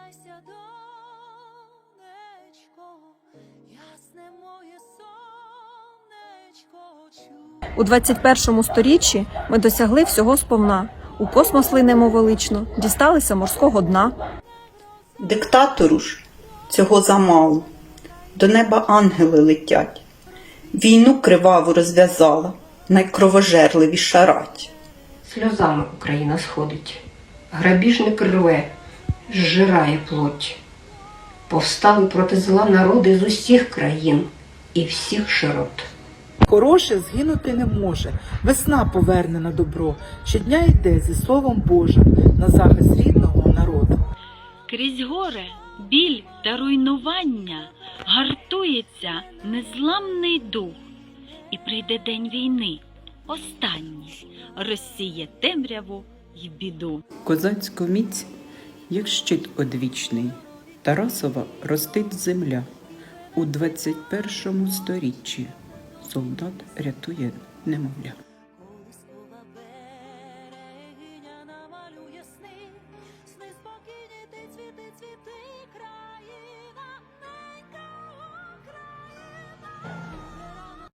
Прокидайся, донечко, ясне моє сонечко. У 21 сторіччі ми досягли всього сповна. У космос линемо велично, дісталися морського дна. Диктатору ж цього замало. До неба ангели летять. Війну криваву розв'язала, найкровожерливіша рать. Сльозами Україна сходить, грабіжник рве, зжирає плоть. Повстали проти зла народи з усіх країн і всіх широт. Хороше згинути не може. Весна поверне на добро. Щодня йде зі Словом Божим на захист рідного народу. Крізь горе, біль та руйнування гартується незламний дух, і прийде день війни, останній, розсіє темряву й біду. Козацьку міць, як щит одвічний, Тарасова ростить земля. У 21 сторіччі солдат рятує немовля.